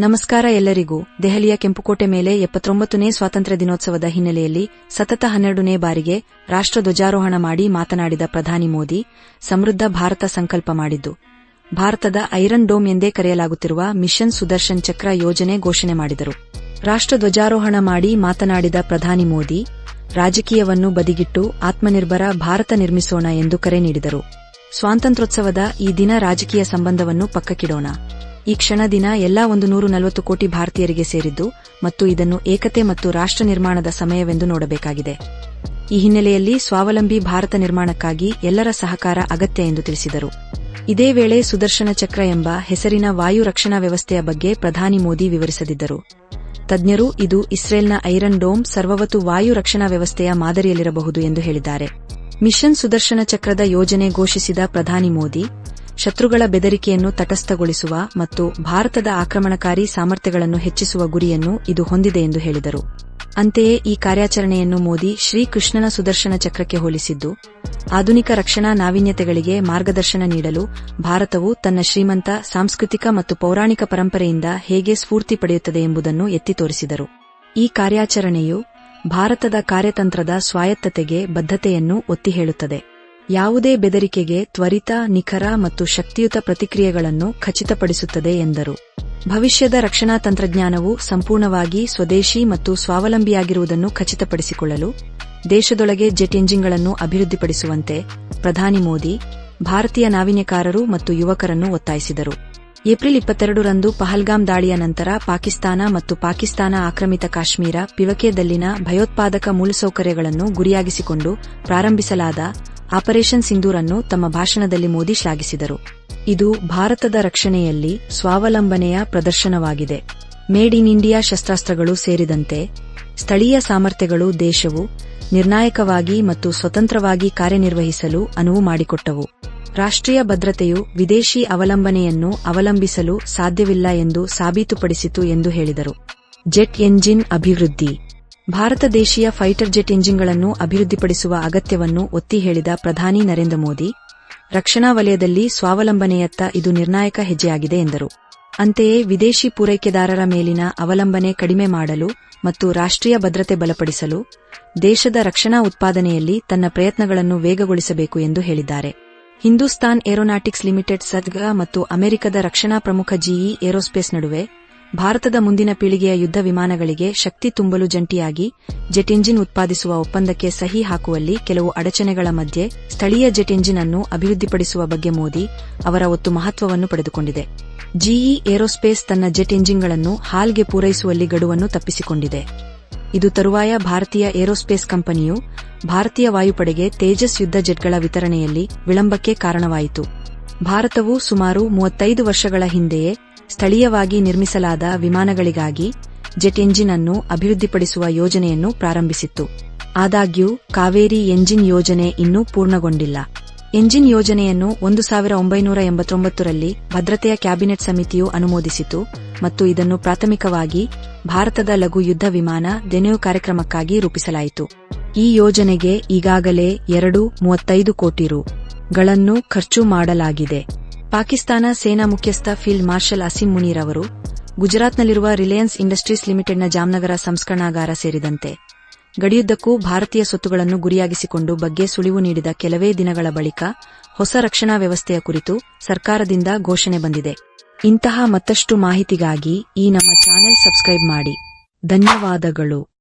ನಮಸ್ಕಾರ ಎಲ್ಲರಿಗೂ. ದೆಹಲಿಯ ಕೆಂಪುಕೋಟೆ ಮೇಲೆ ಎಪ್ಪತ್ತೊಂಬತ್ತನೇ ಸ್ವಾತಂತ್ರ್ಯ ದಿನೋತ್ಸವದ ಹಿನ್ನೆಲೆಯಲ್ಲಿ ಸತತ ಹನ್ನೆರಡನೇ ಬಾರಿಗೆ ರಾಷ್ಟ್ರ ಧ್ವಜಾರೋಹಣ ಮಾಡಿ ಮಾತನಾಡಿದ ಪ್ರಧಾನಿ ಮೋದಿ ಸಮೃದ್ಧ ಭಾರತ ಸಂಕಲ್ಪ ಮಾಡಿದ್ದು. ಭಾರತದ ಐರನ್ ಡೋಮ್ ಎಂದೇ ಕರೆಯಲಾಗುತ್ತಿರುವ ಮಿಷನ್ ಸುದರ್ಶನ್ ಚಕ್ರ ಯೋಜನೆ ಘೋಷಣೆ ಮಾಡಿದರು. ರಾಷ್ಟ್ರ ಧ್ವಜಾರೋಹಣ ಮಾಡಿ ಮಾತನಾಡಿದ ಪ್ರಧಾನಿ ಮೋದಿ, ರಾಜಕೀಯವನ್ನು ಬದಿಗಿಟ್ಟು ಆತ್ಮನಿರ್ಭರ ಭಾರತ ನಿರ್ಮಿಸೋಣ ಎಂದು ಕರೆ ನೀಡಿದರು. ಸ್ವಾತಂತ್ರ್ಯೋತ್ಸವದ ಈ ದಿನ ರಾಜಕೀಯ ಸಂಬಂಧವನ್ನು ಪಕ್ಕಕ್ಕಿಡೋಣ. ಈ ಕ್ಷಣ ದಿನ ಎಲ್ಲಾ ಒಂದು ನೂರು ನಲವತ್ತು ಕೋಟಿ ಭಾರತೀಯರಿಗೆ ಸೇರಿದ್ದು ಮತ್ತು ಇದನ್ನು ಏಕತೆ ಮತ್ತು ರಾಷ್ಟ್ರ ನಿರ್ಮಾಣದ ಸಮಯವೆಂದು ನೋಡಬೇಕಾಗಿದೆ. ಈ ಹಿನ್ನೆಲೆಯಲ್ಲಿ ಸ್ವಾವಲಂಬಿ ಭಾರತ ನಿರ್ಮಾಣಕ್ಕಾಗಿ ಎಲ್ಲರ ಸಹಕಾರ ಅಗತ್ಯ ಎಂದು ತಿಳಿಸಿದರು. ಇದೇ ವೇಳೆ ಸುದರ್ಶನ ಚಕ್ರ ಎಂಬ ಹೆಸರಿನ ವಾಯು ರಕ್ಷಣಾ ವ್ಯವಸ್ಥೆಯ ಬಗ್ಗೆ ಪ್ರಧಾನಿ ಮೋದಿ ವಿವರಿಸದಿದ್ದರು. ತಜ್ಞರು ಇದು ಇಸ್ರೇಲ್ನ ಐರನ್ ಡೋಮ್ ಸರ್ವವತ್ತು ವಾಯು ರಕ್ಷಣಾ ವ್ಯವಸ್ಥೆಯ ಮಾದರಿಯಲ್ಲಿರಬಹುದು ಎಂದು ಹೇಳಿದ್ದಾರೆ. ಮಿಷನ್ ಸುದರ್ಶನ ಚಕ್ರದ ಯೋಜನೆ ಘೋಷಿಸಿದ ಪ್ರಧಾನಿ ಮೋದಿ ಶತ್ರುಗಳ ಬೆದರಿಕೆಯನ್ನು ತಟಸ್ಥಗೊಳಿಸುವ ಮತ್ತು ಭಾರತದ ಆಕ್ರಮಣಕಾರಿ ಸಾಮರ್ಥ್ಯಗಳನ್ನು ಹೆಚ್ಚಿಸುವ ಗುರಿಯನ್ನು ಇದು ಹೊಂದಿದೆ ಎಂದು ಹೇಳಿದರು. ಅಂತೆಯೇ ಈ ಕಾರ್ಯಾಚರಣೆಯನ್ನು ಮೋದಿ ಶ್ರೀಕೃಷ್ಣನ ಸುದರ್ಶನ ಚಕ್ರಕ್ಕೆ ಹೋಲಿಸಿದ್ದು, ಆಧುನಿಕ ರಕ್ಷಣಾ ನಾವೀನ್ಯತೆಗಳಿಗೆ ಮಾರ್ಗದರ್ಶನ ನೀಡಲು ಭಾರತವು ತನ್ನ ಶ್ರೀಮಂತ, ಸಾಂಸ್ಕೃತಿಕ ಮತ್ತು ಪೌರಾಣಿಕ ಪರಂಪರೆಯಿಂದ ಹೇಗೆ ಸ್ಫೂರ್ತಿ ಪಡೆಯುತ್ತದೆ ಎಂಬುದನ್ನು ಎತ್ತಿ ತೋರಿಸಿದರು. ಈ ಕಾರ್ಯಾಚರಣೆಯು ಭಾರತದ ಕಾರ್ಯತಂತ್ರದ ಸ್ವಾಯತ್ತತೆಗೆ ಬದ್ಧತೆಯನ್ನು ಒತ್ತಿ ಹೇಳುತ್ತದೆ ಯಾವುದೇ ಬೆದರಿಕೆಗೆ ತ್ವರಿತ, ನಿಖರ ಮತ್ತು ಶಕ್ತಿಯುತ ಪ್ರತಿಕ್ರಿಯೆಗಳನ್ನು ಖಚಿತಪಡಿಸುತ್ತದೆ ಎಂದರು. ಭವಿಷ್ಯದ ರಕ್ಷಣಾ ತಂತ್ರಜ್ಞಾನವು ಸಂಪೂರ್ಣವಾಗಿ ಸ್ವದೇಶಿ ಮತ್ತು ಸ್ವಾವಲಂಬಿಯಾಗಿರುವುದನ್ನು ಖಚಿತಪಡಿಸಿಕೊಳ್ಳಲು ದೇಶದೊಳಗೆ ಜೆಟ್ ಎಂಜಿನ್ಗಳನ್ನು ಅಭಿವೃದ್ಧಿಪಡಿಸುವಂತೆ ಪ್ರಧಾನಿ ಮೋದಿ, ಭಾರತೀಯ ನಾವೀನ್ಯಕಾರರು ಮತ್ತು ಯುವಕರನ್ನು ಒತ್ತಾಯಿಸಿದರು. ಏಪ್ರಿಲ್ ಇಪ್ಪತ್ತೆರಡರಂದು ಪಹಲ್ಗಾಮ್ ದಾಳಿಯ ನಂತರ ಪಾಕಿಸ್ತಾನ ಮತ್ತು ಪಾಕಿಸ್ತಾನ ಆಕ್ರಮಿತ ಕಾಶ್ಮೀರ, ಪಿವಕೆದಲ್ಲಿನ ಭಯೋತ್ಪಾದಕ ಮೂಲಸೌಕರ್ಯಗಳನ್ನು ಗುರಿಯಾಗಿಸಿಕೊಂಡು ಪ್ರಾರಂಭಿಸಲಾದ ಆಪರೇಷನ್ ಸಿಂಧೂರ್ ಅನ್ನು ತಮ್ಮ ಭಾಷಣದಲ್ಲಿ ಮೋದಿ ಶ್ಲಾಘಿಸಿದರು. ಇದು ಭಾರತದ ರಕ್ಷಣೆಯಲ್ಲಿ ಸ್ವಾವಲಂಬನೆಯ ಪ್ರದರ್ಶನವಾಗಿದೆ. ಮೇಡ್ ಇನ್ ಇಂಡಿಯಾ ಶಸ್ತ್ರಾಸ್ತ್ರಗಳು ಸೇರಿದಂತೆ ಸ್ಥಳೀಯ ಸಾಮರ್ಥ್ಯಗಳು ದೇಶವು ನಿರ್ಣಾಯಕವಾಗಿ ಮತ್ತು ಸ್ವತಂತ್ರವಾಗಿ ಕಾರ್ಯನಿರ್ವಹಿಸಲು ಅನುವು ಮಾಡಿಕೊಟ್ಟವು. ರಾಷ್ಟ್ರೀಯ ಭದ್ರತೆಯು ವಿದೇಶಿ ಅವಲಂಬನೆಯನ್ನು ಅವಲಂಬಿಸಲು ಸಾಧ್ಯವಿಲ್ಲ ಎಂದು ಸಾಬೀತುಪಡಿಸಿತು ಎಂದು ಹೇಳಿದರು. ಜೆಟ್ ಎಂಜಿನ್ ಅಭಿವೃದ್ಧಿ ಭಾರತ ದೇಶೀಯ ಫೈಟರ್ ಜೆಟ್ ಇಂಜಿನ್ಗಳನ್ನು ಅಭಿವೃದ್ಧಿಪಡಿಸುವ ಅಗತ್ಯವನ್ನು ಒತ್ತಿ ಹೇಳಿದ ಪ್ರಧಾನಿ ನರೇಂದ್ರ ಮೋದಿ, ರಕ್ಷಣಾ ವಲಯದಲ್ಲಿ ಸ್ವಾವಲಂಬನೆಯತ್ತ ಇದು ನಿರ್ಣಾಯಕ ಹೆಜ್ಜೆಯಾಗಿದೆ ಎಂದರು. ಅಂತೆಯೇ ವಿದೇಶಿ ಪೂರೈಕೆದಾರರ ಮೇಲಿನ ಅವಲಂಬನೆ ಕಡಿಮೆ ಮಾಡಲು ಮತ್ತು ರಾಷ್ಟ್ರೀಯ ಭದ್ರತೆ ಬಲಪಡಿಸಲು ದೇಶದ ರಕ್ಷಣಾ ಉತ್ಪಾದನೆಯಲ್ಲಿ ತನ್ನ ಪ್ರಯತ್ನಗಳನ್ನು ವೇಗಗೊಳಿಸಬೇಕು ಎಂದು ಹೇಳಿದ್ದಾರೆ. ಹಿಂದೂಸ್ತಾನ್ ಏರೋನಾಟಿಕ್ಸ್ ಲಿಮಿಟೆಡ್ ಸದ್ಗ ಮತ್ತು ಅಮೆರಿಕದ ರಕ್ಷಣಾ ಪ್ರಮುಖ ಜಿಇ ಏರೋಸ್ಪೇಸ್ ನಡುವೆ ಭಾರತದ ಮುಂದಿನ ಪೀಳಿಗೆಯ ಯುದ್ಧ ವಿಮಾನಗಳಿಗೆ ಶಕ್ತಿ ತುಂಬಲು ಜಂಟಿಯಾಗಿ ಜೆಟ್ ಇಂಜಿನ್ ಉತ್ಪಾದಿಸುವ ಒಪ್ಪಂದಕ್ಕೆ ಸಹಿ ಹಾಕುವಲ್ಲಿ ಕೆಲವು ಅಡಚಣೆಗಳ ಮಧ್ಯೆ ಸ್ಥಳೀಯ ಜೆಟ್ ಇಂಜಿನ್ ಅನ್ನು ಅಭಿವೃದ್ಧಿಪಡಿಸುವ ಬಗ್ಗೆ ಮೋದಿ ಅವರ ಒತ್ತು ಮಹತ್ವವನ್ನು ಪಡೆದುಕೊಂಡಿದೆ. ಜಿಇ ಏರೋಸ್ಪೇಸ್ ತನ್ನ ಜೆಟ್ ಇಂಜಿನ್ಗಳನ್ನು ಹಾಲ್ಗೆ ಪೂರೈಸುವಲ್ಲಿ ಗಡುವನ್ನು ತಪ್ಪಿಸಿಕೊಂಡಿದೆ. ಇದು ತರುವಾಯ ಭಾರತೀಯ ಏರೋಸ್ಪೇಸ್ ಕಂಪನಿಯು ಭಾರತೀಯ ವಾಯುಪಡೆಗೆ ತೇಜಸ್ ಯುದ್ಧ ಜೆಟ್ಗಳ ವಿತರಣೆಯಲ್ಲಿ ವಿಳಂಬಕ್ಕೆ ಕಾರಣವಾಯಿತು. ಭಾರತವು ಸುಮಾರು ಮೂವತ್ತೈದು ವರ್ಷಗಳ ಹಿಂದೆಯೇ ಸ್ಥಳೀಯವಾಗಿ ನಿರ್ಮಿಸಲಾದ ವಿಮಾನಗಳಿಗಾಗಿ ಜೆಟ್ ಎಂಜಿನ್ ಅನ್ನು ಅಭಿವೃದ್ಧಿಪಡಿಸುವ ಯೋಜನೆಯನ್ನು ಪ್ರಾರಂಭಿಸಿತ್ತು. ಆದಾಗ್ಯೂ, ಕಾವೇರಿ ಎಂಜಿನ್ ಯೋಜನೆ ಇನ್ನೂ ಪೂರ್ಣಗೊಂಡಿಲ್ಲ. ಎಂಜಿನ್ ಯೋಜನೆಯನ್ನು ಒಂದು ಸಾವಿರ ಒಂಬೈನೂರ ಎಂಬತ್ತೊಂಬತ್ತರಲ್ಲಿ ಭದ್ರತೆಯ ಕ್ಯಾಬಿನೆಟ್ ಸಮಿತಿಯು ಅನುಮೋದಿಸಿತು ಮತ್ತು ಇದನ್ನು ಪ್ರಾಥಮಿಕವಾಗಿ ಭಾರತದ ಲಘು ಯುದ್ಧ ವಿಮಾನ ದೆನೆಯು ಕಾರ್ಯಕ್ರಮಕ್ಕಾಗಿ ರೂಪಿಸಲಾಯಿತು. ಈ ಯೋಜನೆಗೆ ಈಗಾಗಲೇ ಎರಡು ಮೂವತ್ತೈದು ಕೋಟಿ ರೂಗಳನ್ನು ಖರ್ಚು ಮಾಡಲಾಗಿದೆ. ಪಾಕಿಸ್ತಾನ ಸೇನಾ ಮುಖ್ಯಸ್ಥ ಫೀಲ್ಡ್ ಮಾರ್ಷಲ್ ಅಸಿಂ ಮುನೀರ್ ಅವರು ಗುಜರಾತ್ನಲ್ಲಿರುವ ರಿಲಯನ್ಸ್ ಇಂಡಸ್ಟ್ರೀಸ್ ಲಿಮಿಟೆಡ್ನ ಜಾಮ್ನಗರ ಸಂಸ್ಕರಣಾಗಾರ ಸೇರಿದಂತೆ ಗಡಿಯುದ್ದಕ್ಕೂ ಭಾರತೀಯ ಸ್ವತ್ತುಗಳನ್ನು ಗುರಿಯಾಗಿಸಿಕೊಂಡು ಬಗ್ಗೆ ಸುಳಿವು ನೀಡಿದ ಕೆಲವೇ ದಿನಗಳ ಬಳಿಕ ಹೊಸ ರಕ್ಷಣಾ ವ್ಯವಸ್ಥೆಯ ಕುರಿತು ಸರ್ಕಾರದಿಂದ ಘೋಷಣೆ ಬಂದಿದೆ. ಇಂತಹ ಮತ್ತಷ್ಟು ಮಾಹಿತಿಗಾಗಿ ಈ ನಮ್ಮ ಚಾನೆಲ್ ಸಬ್ಸ್ಕ್ರೈಬ್ ಮಾಡಿ. ಧನ್ಯವಾದಗಳು.